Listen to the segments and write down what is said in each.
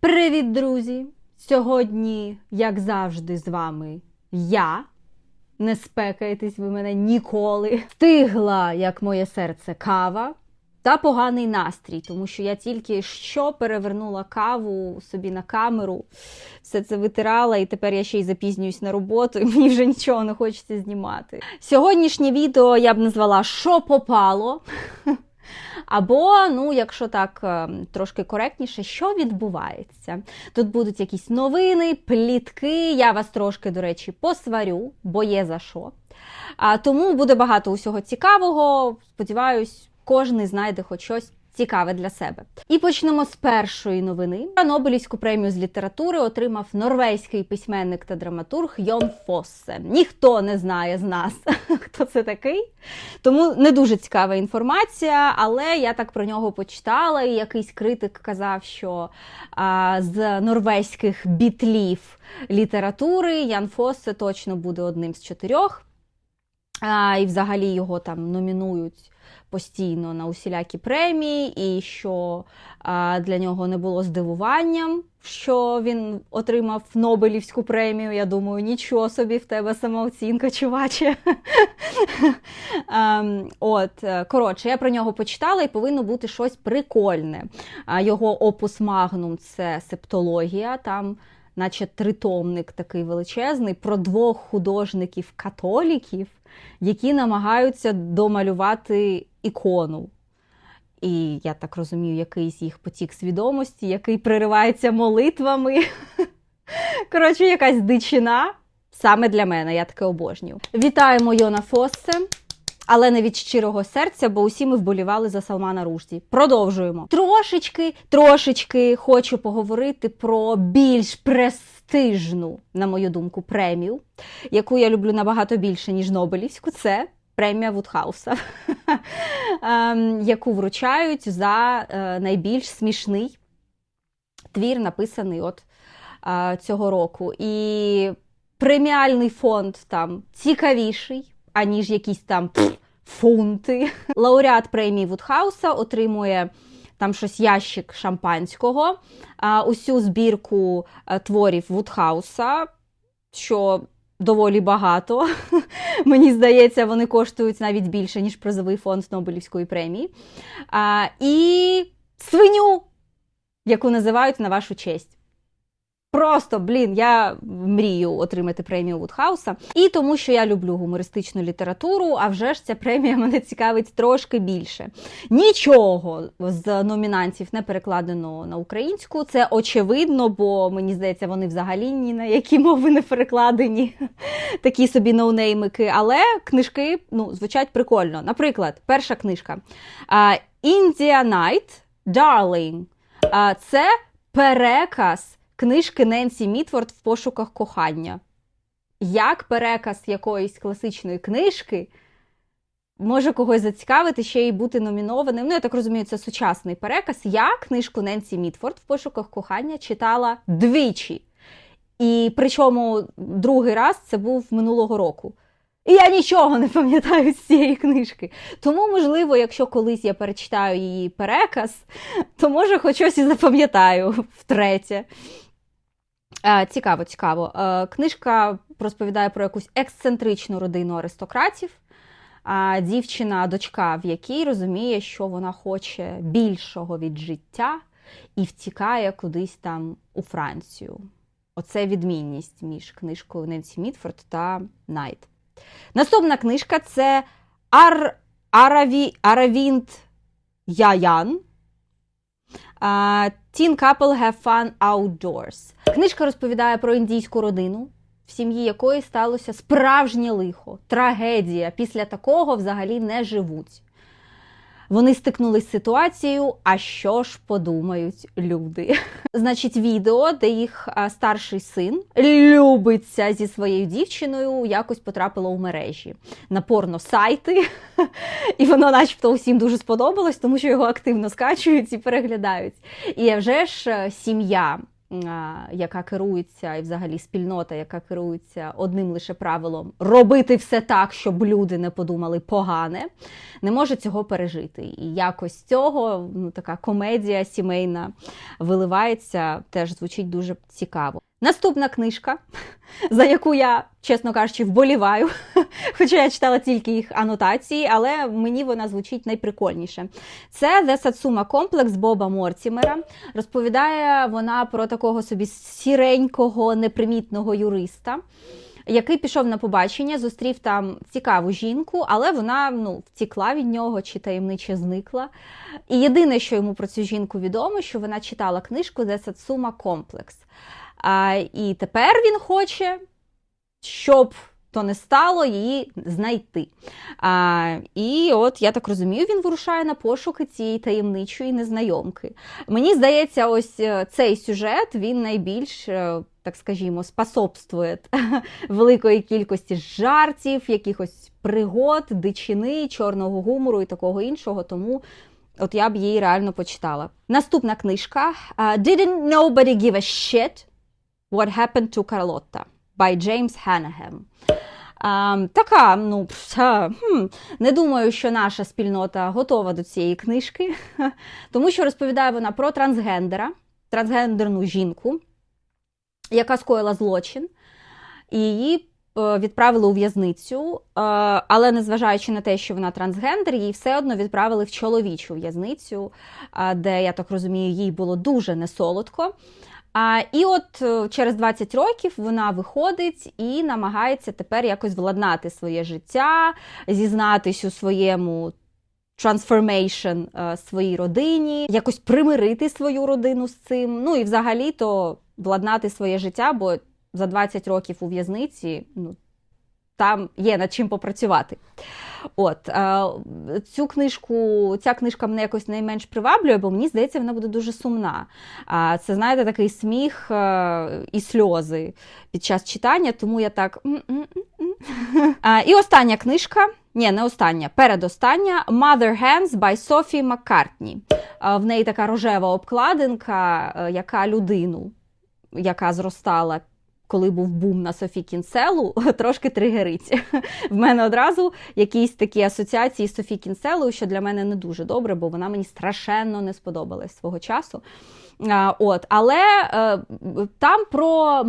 Привіт, друзі! Сьогодні, як завжди, з вами я. Не спекайтесь ви мене ніколи. Стигла, як моє серце, кава та поганий настрій, тому що я тільки що перевернула каву собі на камеру, все це витирала, і тепер я ще й запізнююсь на роботу, і мені вже нічого не хочеться знімати. Сьогоднішнє відео я б назвала Що попало. Або, ну, якщо так е, трошки коректніше, що відбувається? Тут будуть якісь новини, плітки. Я вас трошки, до речі, посварю, бо є за що. А, Тому буде багато усього цікавого. Сподіваюсь, кожен знайде хоч щось. Цікаве для себе. І почнемо з першої новини. Нобелівську премію з літератури отримав норвезький письменник та драматург Йон Фоссе. Ніхто не знає з нас, хто це такий. Тому не дуже цікава інформація, але я так про нього почитала, і якийсь критик казав, що а, з норвезьких бітлів літератури Ян Фоссе точно буде одним з чотирьох. А, І взагалі його там номінують постійно на усілякі премії, і що для нього не було здивуванням, що він отримав Нобелівську премію. Я думаю, нічого собі в тебе самооцінка, чуваче. um, от, коротше, я про нього почитала і повинно бути щось прикольне. Його опус магнум це септологія. там Наче тритомник такий величезний, про двох художників-католіків, які намагаються домалювати ікону. І я так розумію, якийсь їх потік свідомості, який приривається молитвами. Коротше, якась дичина саме для мене, я таке обожнюю. Вітаємо Йона Фоссе, але не від щирого серця, бо усі ми вболівали за Салмана Ружді. Продовжуємо. Трошечки, трошечки хочу поговорити про більш престижну, на мою думку, премію, яку я люблю набагато більше, ніж Нобелівську. Це премія Вудхауса, яку вручають за найбільш смішний твір, написаний от цього року. І преміальний фонд там цікавіший, аніж якісь там фунти. Лауреат премії Вудхауса отримує. Там щось ящик шампанського, а, усю збірку а, творів Вудхауса, що доволі багато. Мені здається, вони коштують навіть більше, ніж призовий фонд Нобелівської премії. А, І свиню, яку називають на вашу честь. Просто, блін, я мрію отримати премію Вудхауса. І тому, що я люблю гумористичну літературу, а вже ж ця премія мене цікавить трошки більше. Нічого з номінантів не перекладено на українську. Це очевидно, бо мені здається, вони взагалі ні на які мови не перекладені. Такі собі ноунеймики. Але книжки ну, звучать прикольно. Наприклад, перша книжка India Night Darling. Це переказ книжки Ненсі Мітворд в пошуках кохання. Як переказ якоїсь класичної книжки може когось зацікавити, ще й бути номінованим. Ну, я так розумію, це сучасний переказ. Я книжку Ненсі Мітфорд в пошуках кохання читала двічі. І причому другий раз це був минулого року. І я нічого не пам'ятаю з цієї книжки. Тому, можливо, якщо колись я перечитаю її переказ, то може хоч щось і запам'ятаю втретє. Е, цікаво, цікаво. Е, книжка розповідає про якусь ексцентричну родину аристократів. А Дівчина, дочка, в якій розуміє, що вона хоче більшого від життя і втікає кудись там у Францію. Оце відмінність між книжкою Ненсі Мітфорд та Найт. Наступна книжка це Ар... Араві... Аравінт Яян. Teen Couple Have Fun Outdoors. Книжка розповідає про індійську родину, в сім'ї якої сталося справжнє лихо, трагедія. Після такого взагалі не живуть. Вони стикнулись з ситуацією, а що ж подумають люди? Значить, відео, де їх старший син любиться зі своєю дівчиною, якось потрапило у мережі на порно-сайти. І воно, начебто, усім дуже сподобалось, тому що його активно скачують і переглядають. І вже ж е, сім'я яка керується, і взагалі спільнота, яка керується одним лише правилом робити все так, щоб люди не подумали погане, не може цього пережити. І якось цього ну, така комедія сімейна виливається, теж звучить дуже цікаво. Наступна книжка, за яку я, чесно кажучи, вболіваю, хоча я читала тільки їх анотації, але мені вона звучить найприкольніше. Це The Satsuma Complex Боба Мортімера. Розповідає вона про такого собі сіренького, непримітного юриста. Який пішов на побачення, зустрів там цікаву жінку, але вона ну, втікла від нього чи таємниче зникла. І єдине, що йому про цю жінку відомо, що вона читала книжку The Satsuma Complex. А, І тепер він хоче, щоб то не стало її знайти. А, І от я так розумію, він вирушає на пошуки цієї таємничої незнайомки. Мені здається, ось е, цей сюжет він найбільш. е, Так скажімо, способствує великої кількості жартів, якихось пригод, дичини, чорного гумору і такого іншого. Тому от я б її реально почитала. Наступна книжка uh, Didn't Nobody Give a Shit What Happened to Carlotta by James Hanahem. А, така, ну, та, хм, не думаю, що наша спільнота готова до цієї книжки, тому що розповідає вона про трансгендера, трансгендерну жінку, яка скоїла злочин, і її е, відправили у в'язницю, е, але незважаючи на те, що вона трансгендер, її все одно відправили в чоловічу в'язницю, е, де, я так розумію, їй було дуже несолодко. А, І от е, через 20 років вона виходить і намагається тепер якось владнати своє життя, зізнатись у своєму transformation е, своїй родині, якось примирити свою родину з цим. Ну і взагалі-то владнати своє життя, бо за 20 років у в'язниці ну, там є над чим попрацювати. От е, цю книжку, ця книжка мене якось найменш приваблює, бо мені здається, вона буде дуже сумна. А це, знаєте, такий сміх е, і сльози під час читання, тому я так. І остання книжка. Ні, не остання, передостання Mother Hands by Sophie McCartney. В неї така рожева обкладинка, е, яка людину, яка зростала коли був бум на Софі Кінселу, трошки тригерить. В мене одразу якісь такі асоціації з Софі Кінселою, що для мене не дуже добре, бо вона мені страшенно не сподобалась свого часу. От, Але е, там про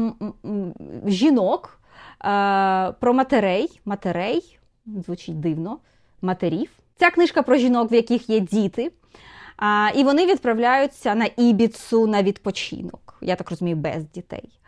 жінок, е, про матерей, матерей, звучить дивно, матерів. Ця книжка про жінок, в яких є діти. А, і вони відправляються на Ібіцу на відпочинок. Я так розумію, без дітей.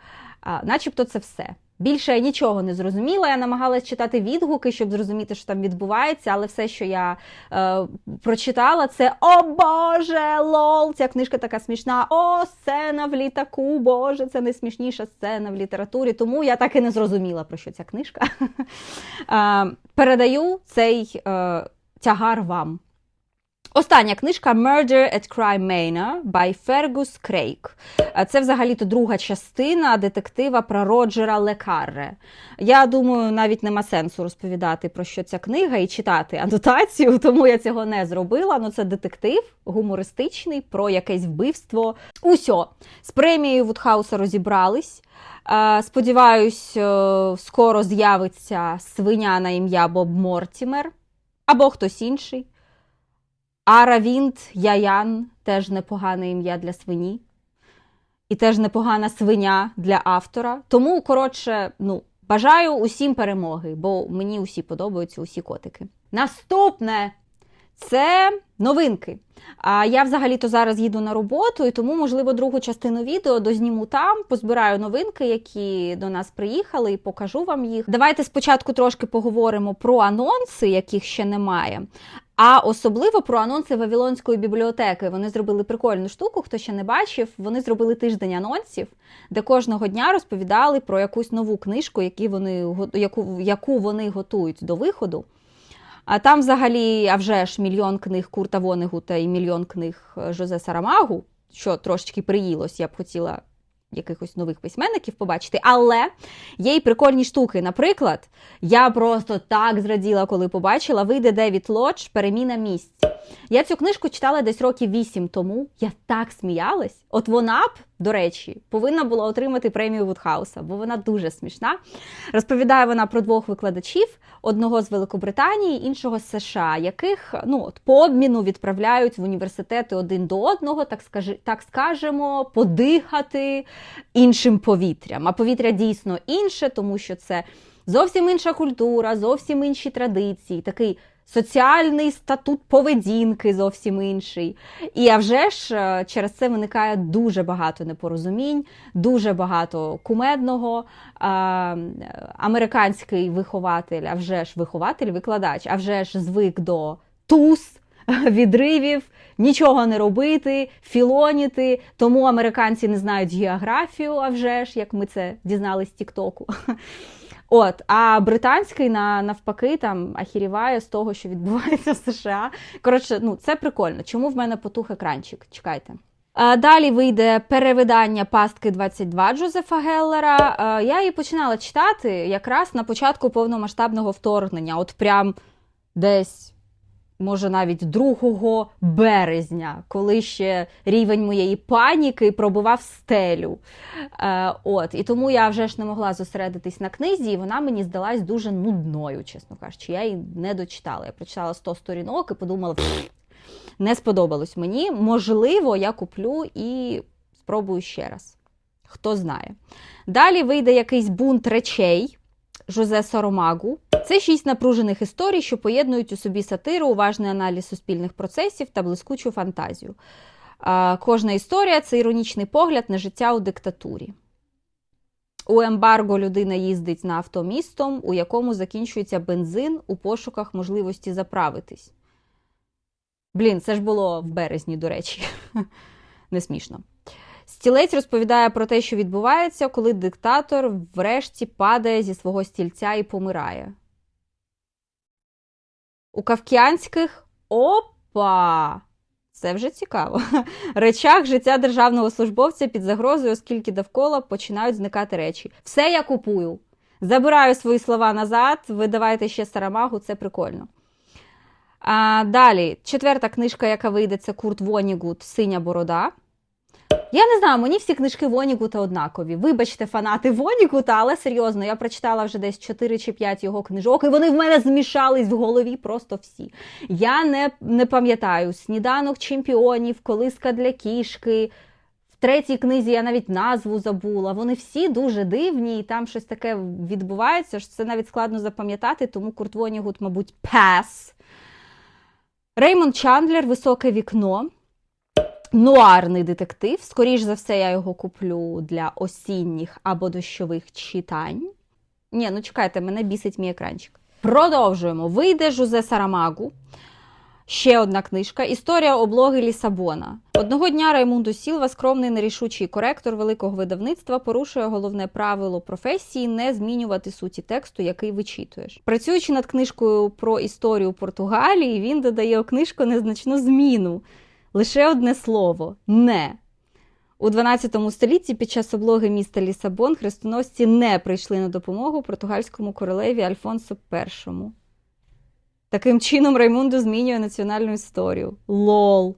А, начебто це все. Більше я нічого не зрозуміла. Я намагалась читати відгуки, щоб зрозуміти, що там відбувається, але все, що я е, прочитала, це О Боже, лол! Ця книжка така смішна. О, сцена в літаку, Боже, це найсмішніша сцена в літературі. Тому я так і не зрозуміла, про що ця книжка. Е, передаю цей е, тягар вам. Остання книжка Murder at Crime Manor by Fergus Craig. Це взагалі-то друга частина детектива про Роджера Лекарре. Я думаю, навіть нема сенсу розповідати про що ця книга і читати анотацію, тому я цього не зробила. Ну це детектив гумористичний про якесь вбивство. Усьо з премією Вудхауса розібрались. Сподіваюсь, скоро з'явиться свиня на ім'я Боб Мортімер або хтось інший. Аравінт Яян теж непогане ім'я для свині. І теж непогана свиня для автора. Тому, коротше, ну, бажаю усім перемоги, бо мені усі подобаються, усі котики. Наступне це новинки. А я взагалі-то зараз їду на роботу, і тому, можливо, другу частину відео дозніму там, позбираю новинки, які до нас приїхали, і покажу вам їх. Давайте спочатку трошки поговоримо про анонси, яких ще немає. А особливо про анонси Вавилонської бібліотеки. Вони зробили прикольну штуку, хто ще не бачив. Вони зробили тиждень анонсів, де кожного дня розповідали про якусь нову книжку, які вони, яку, яку вони готують до виходу. А там взагалі, а вже ж мільйон книг Курта Вонегута і мільйон книг Жозе Сарамагу, що трошечки приїлось, я б хотіла якихось нових письменників побачити. Але є й прикольні штуки. Наприклад, я просто так зраділа, коли побачила, вийде Девід Лодж, переміна місць. Я цю книжку читала десь років вісім тому. Я так сміялась. От вона б, до речі, повинна була отримати премію Вудхауса, бо вона дуже смішна. Розповідає вона про двох викладачів: одного з Великобританії, іншого з США, яких ну от по обміну відправляють в університети один до одного, так скажи, так скажемо, подихати іншим повітрям. А повітря дійсно інше, тому що це зовсім інша культура, зовсім інші традиції, такий соціальний статут поведінки зовсім інший. І а вже ж е, через це виникає дуже багато непорозумінь, дуже багато кумедного. А, Американський вихователь, а вже ж вихователь, викладач, а вже ж звик до туз, відривів. Нічого не робити, філоніти, тому американці не знають географію, а вже ж, як ми це дізнались з Тіктоку. От, а британський на навпаки там ахіріває з того, що відбувається в США. Коротше, ну це прикольно. Чому в мене потух екранчик? Чекайте. Далі вийде перевидання пастки 22 Джозефа Геллера. Я її починала читати якраз на початку повномасштабного вторгнення, от прям десь. Може, навіть 2 березня, коли ще рівень моєї паніки пробивав стелю. Е, от, І тому я вже ж не могла зосередитись на книзі, і вона мені здалась дуже нудною, чесно кажучи. Я її не дочитала. Я прочитала 100 сторінок і подумала, не сподобалось мені. Можливо, я куплю і спробую ще раз. Хто знає. Далі вийде якийсь бунт речей. Жозе Саромагу. Це шість напружених історій, що поєднують у собі сатиру, уважний аналіз суспільних процесів та блискучу фантазію. Кожна історія це іронічний погляд на життя у диктатурі. У ембарго людина їздить на авто містом, у якому закінчується бензин у пошуках можливості заправитись. Блін, це ж було в березні, до речі. Не смішно. Стілець розповідає про те, що відбувається, коли диктатор врешті падає зі свого стільця і помирає. У кавкіанських опа! Це вже цікаво. Речах життя державного службовця під загрозою, оскільки довкола починають зникати речі. Все я купую. Забираю свої слова назад, видавайте ще Сарамагу, це прикольно. А, Далі, четверта книжка, яка вийде, це Курт Вонігут Синя борода. Я не знаю, мені всі книжки Вонігута однакові. Вибачте, фанати Вонігута, але серйозно, я прочитала вже десь 4 чи 5 його книжок, і вони в мене змішались в голові просто всі. Я не, не пам'ятаю сніданок чемпіонів, колиска для кішки. В третій книзі я навіть назву забула. Вони всі дуже дивні, і там щось таке відбувається, що це навіть складно запам'ятати, тому Курт Вонігут, мабуть, пес. Реймонд Чандлер Високе вікно нуарний детектив. Скоріш за все, я його куплю для осінніх або дощових читань. Ні, ну чекайте, мене бісить мій екранчик. Продовжуємо. Вийде Жузе Сарамагу. Ще одна книжка Історія облоги Лісабона. Одного дня Раймунду Сілва, скромний нерішучий коректор великого видавництва, порушує головне правило професії не змінювати суті тексту, який вичитуєш. Працюючи над книжкою про історію Португалії, він додає у книжку незначну зміну. Лише одне слово не. У 12 столітті під час облоги міста Лісабон хрестоносці не прийшли на допомогу португальському королеві Альфонсо І. Таким чином, Раймунду змінює національну історію. Лол.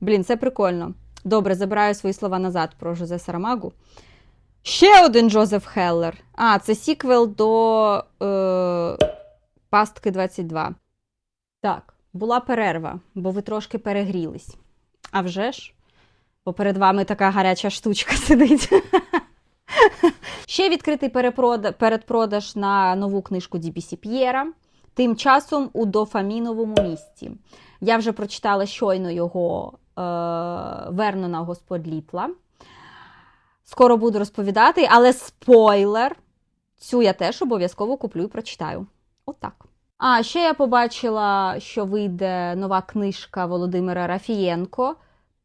Блін, це прикольно. Добре, забираю свої слова назад про Жозе Сарамагу. Ще один Джозеф Хеллер. А, це сіквел до е, Пастки 22. Так була перерва, бо ви трошки перегрілись. А вже ж, бо перед вами така гаряча штучка сидить. Ще відкритий передпродаж на нову книжку Дібісі П'єра. Тим часом у дофаміновому місці. Я вже прочитала щойно його е, Вернона Господь Літла. Скоро буду розповідати, але спойлер! Цю я теж обов'язково куплю і прочитаю. Отак. А ще я побачила, що вийде нова книжка Володимира Рафієнко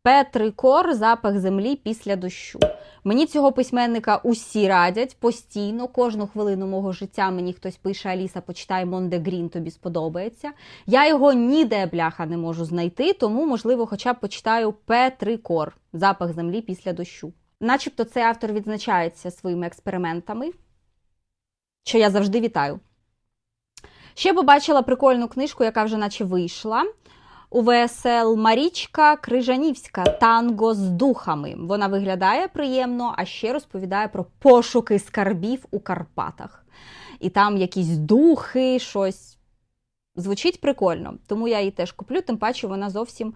Петрикор Запах землі після дощу. Мені цього письменника усі радять постійно. Кожну хвилину мого життя мені хтось пише Аліса, почитай Монде Грін, тобі сподобається. Я його ніде бляха не можу знайти, тому, можливо, хоча б почитаю Петрикор Запах землі після дощу. Начебто цей автор відзначається своїми експериментами, що я завжди вітаю. Ще побачила прикольну книжку, яка вже наче вийшла. у ВСЛ Марічка Крижанівська танго з духами. Вона виглядає приємно, а ще розповідає про пошуки скарбів у Карпатах. І там якісь духи, щось звучить прикольно. Тому я її теж куплю, тим паче вона зовсім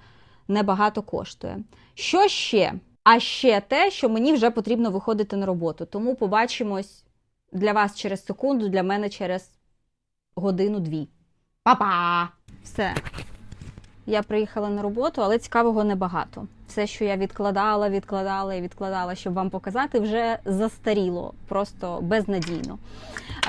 небагато коштує. Що ще? А ще те, що мені вже потрібно виходити на роботу. Тому побачимось для вас через секунду, для мене через годину-дві. Па-па! Все. Я приїхала на роботу, але цікавого небагато. Все, що я відкладала, відкладала і відкладала, щоб вам показати, вже застаріло, просто безнадійно.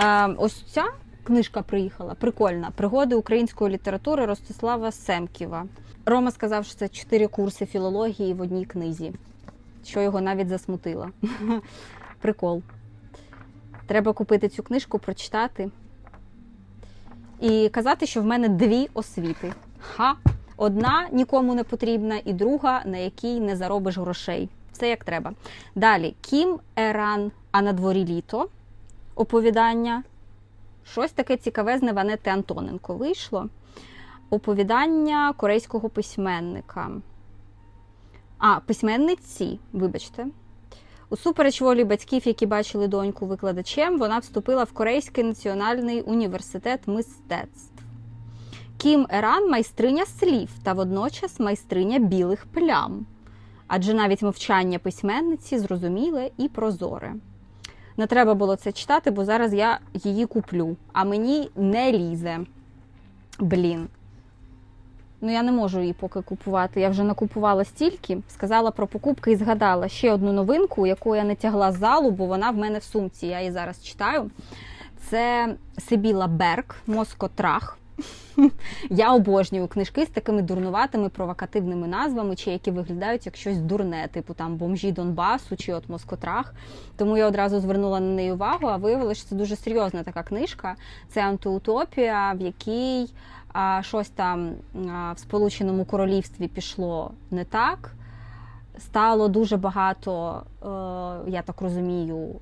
Е, ось ця книжка приїхала, прикольна. Пригоди української літератури Ростислава Семківа. Рома сказав, що це чотири курси філології в одній книзі, що його навіть засмутило. Прикол. Треба купити цю книжку, прочитати і казати, що в мене дві освіти. Ха! Одна нікому не потрібна, і друга, на якій не заробиш грошей. Все як треба. Далі Кім Еран, а на дворі літо. Оповідання. Щось таке цікавезне в Анети Антоненко вийшло. Оповідання корейського письменника. А, письменниці, вибачте. Усупереч волі батьків, які бачили доньку викладачем, вона вступила в Корейський національний університет мистецтв. Кім Еран майстриня слів та водночас майстриня білих плям. Адже навіть мовчання письменниці зрозуміле і прозоре. Не треба було це читати, бо зараз я її куплю, а мені не лізе. Блін. Ну, я не можу її поки купувати. Я вже накупувала стільки, сказала про покупки і згадала ще одну новинку, яку я не тягла з залу, бо вона в мене в сумці. Я її зараз читаю. Це Сибіла Берг, Москотрах. Я обожнюю книжки з такими дурнуватими провокативними назвами, чи які виглядають як щось дурне, типу там бомжі Донбасу чи от Москотрах. Тому я одразу звернула на неї увагу, а виявилося, що це дуже серйозна така книжка. Це антиутопія, в якій а, щось там в Сполученому Королівстві пішло не так. Стало дуже багато, е, я так розумію, е,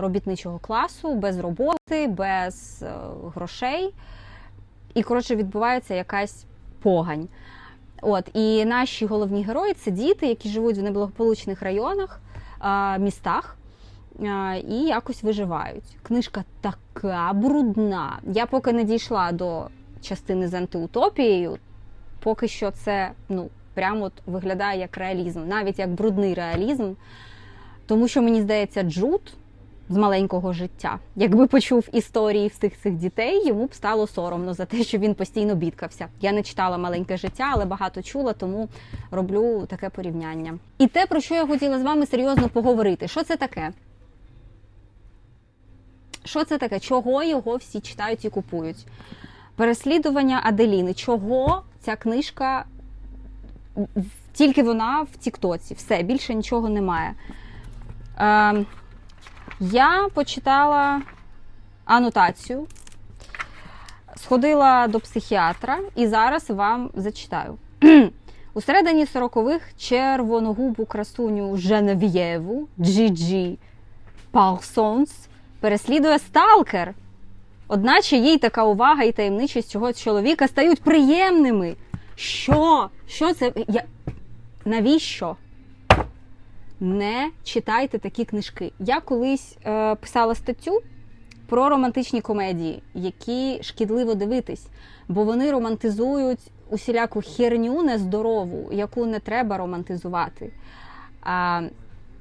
робітничого класу без роботи, без е, грошей. І, коротше, відбувається якась погань. От, І наші головні герої це діти, які живуть в неблагополучних районах, містах і якось виживають. Книжка така брудна. Я поки не дійшла до частини з антиутопією, поки що це ну, прямо от виглядає як реалізм, навіть як брудний реалізм. Тому що мені здається, Джуд з маленького життя. Якби почув історії всіх цих дітей, йому б стало соромно за те, що він постійно бідкався. Я не читала маленьке життя, але багато чула, тому роблю таке порівняння. І те, про що я хотіла з вами серйозно поговорити, що це таке? Що це таке? Чого його всі читають і купують? Переслідування Аделіни. Чого ця книжка? Тільки вона в Тіктоці. Все, більше нічого немає. Е, я почитала анотацію, сходила до психіатра і зараз вам зачитаю. У середині 40-х червоногубу красуню Женев'єву Джі-Джі Парсонс переслідує сталкер. Одначе їй така увага і таємничість цього чоловіка стають приємними. Що? Що це? Я... Навіщо? Не читайте такі книжки. Я колись е, писала статтю про романтичні комедії, які шкідливо дивитись, бо вони романтизують усіляку херню нездорову, яку не треба романтизувати. А,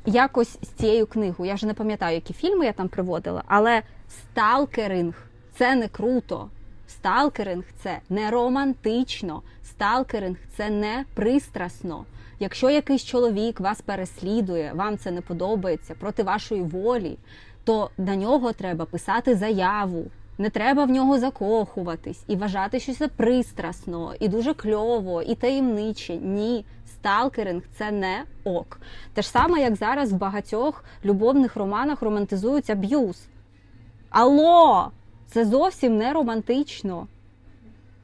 Якось з цією книгою, я вже не пам'ятаю, які фільми я там приводила, але сталкеринг це не круто. Сталкеринг це не романтично. Сталкеринг це не пристрасно. Якщо якийсь чоловік вас переслідує, вам це не подобається проти вашої волі, то на нього треба писати заяву. Не треба в нього закохуватись і вважати, що це пристрасно, і дуже кльово, і таємниче. Ні, сталкеринг це не ок. Те ж саме, як зараз в багатьох любовних романах романтизують аб'юз. Алло! Це зовсім не романтично.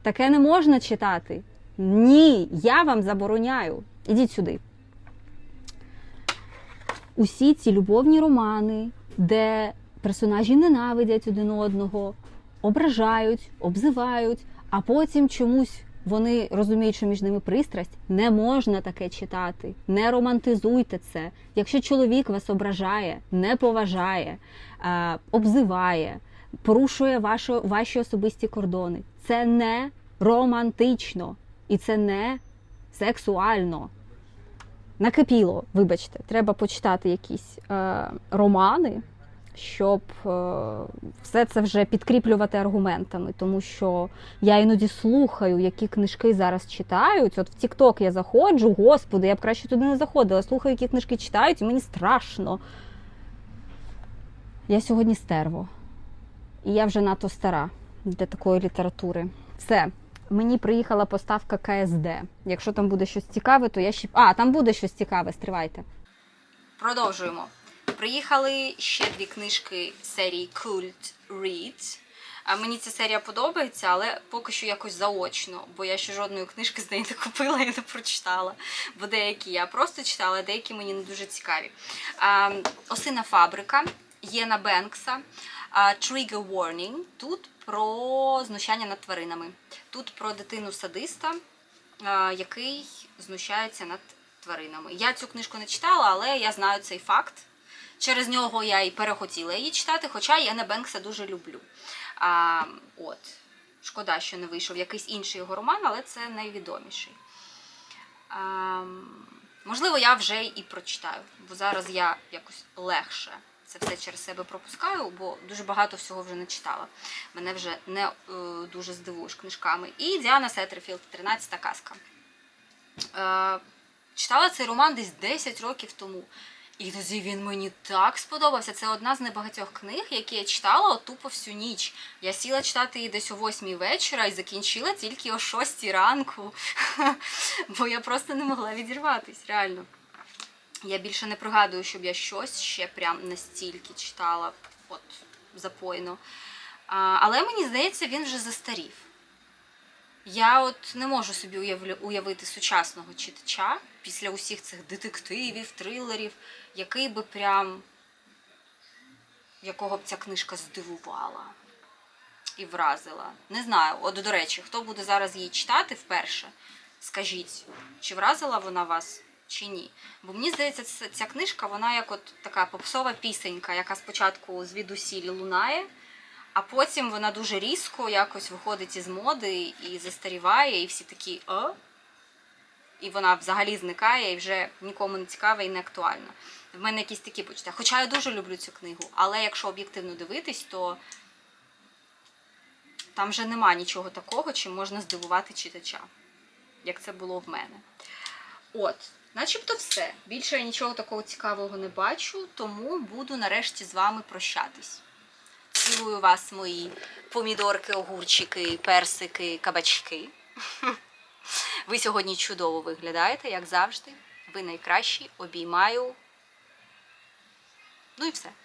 Таке не можна читати. Ні, я вам забороняю. Ідіть сюди. Усі ці любовні романи, де персонажі ненавидять один одного, ображають, обзивають, а потім чомусь вони розуміють, що між ними пристрасть, не можна таке читати. Не романтизуйте це. Якщо чоловік вас ображає, не поважає, обзиває, порушує ваші, ваші особисті кордони, це не романтично і це не сексуально. Накипіло, вибачте, треба почитати якісь е, романи, щоб е, все це вже підкріплювати аргументами, тому що я іноді слухаю, які книжки зараз читають. От в TikTok я заходжу, господи, я б краще туди не заходила. Слухаю, які книжки читають, і мені страшно. Я сьогодні стерво. І я вже надто стара для такої літератури. Все. Мені приїхала поставка КСД. Якщо там буде щось цікаве, то я ще. А, там буде щось цікаве, стривайте. Продовжуємо. Приїхали ще дві книжки серії Cult Read. Мені ця серія подобається, але поки що якось заочно, бо я ще жодної книжки з неї не купила і не прочитала. Бо деякі я просто читала, деякі мені не дуже цікаві. Осина фабрика Єна Бенкса. Trigger Warning. Тут про знущання над тваринами. Тут про дитину садиста, який знущається над тваринами. Я цю книжку не читала, але я знаю цей факт. Через нього я і перехотіла її читати, хоча я на Бенкса дуже люблю. А, от. Шкода, що не вийшов якийсь інший його роман, але це найвідоміший. А, можливо, я вже і прочитаю, бо зараз я якось легше це все через себе пропускаю, бо дуже багато всього вже не читала. Мене вже не е, дуже здивуєш книжками. І Діана Сеттерфілд, 13-та казка. Е, читала цей роман десь 10 років тому. І тоді він мені так сподобався. Це одна з небагатьох книг, які я читала тупо всю ніч. Я сіла читати її десь о 8 вечора і закінчила тільки о 6 ранку. Бо я просто не могла відірватись, реально. Я більше не пригадую, щоб я щось ще прям настільки читала, от запойно. А, але мені здається, він вже застарів. Я от не можу собі уявити сучасного читача після усіх цих детективів, трилерів, який би прям якого б ця книжка здивувала і вразила. Не знаю. От, до речі, хто буде зараз її читати вперше, скажіть, чи вразила вона вас, чи ні. Бо мені здається, ця книжка, вона як от така попсова пісенька, яка спочатку звідусілі лунає, а потім вона дуже різко якось виходить із моди і застаріває, і всі такі «О?» і вона взагалі зникає і вже нікому не цікава і не актуальна. В мене якісь такі почуття. Хоча я дуже люблю цю книгу, але якщо об'єктивно дивитись, то там вже нема нічого такого, чим можна здивувати читача, як це було в мене. От, начебто все. Більше я нічого такого цікавого не бачу, тому буду нарешті з вами прощатись. Цілую вас, мої помідорки, огурчики, персики, кабачки. Ви сьогодні чудово виглядаєте, як завжди. Ви найкращі. Обіймаю. Ну і все.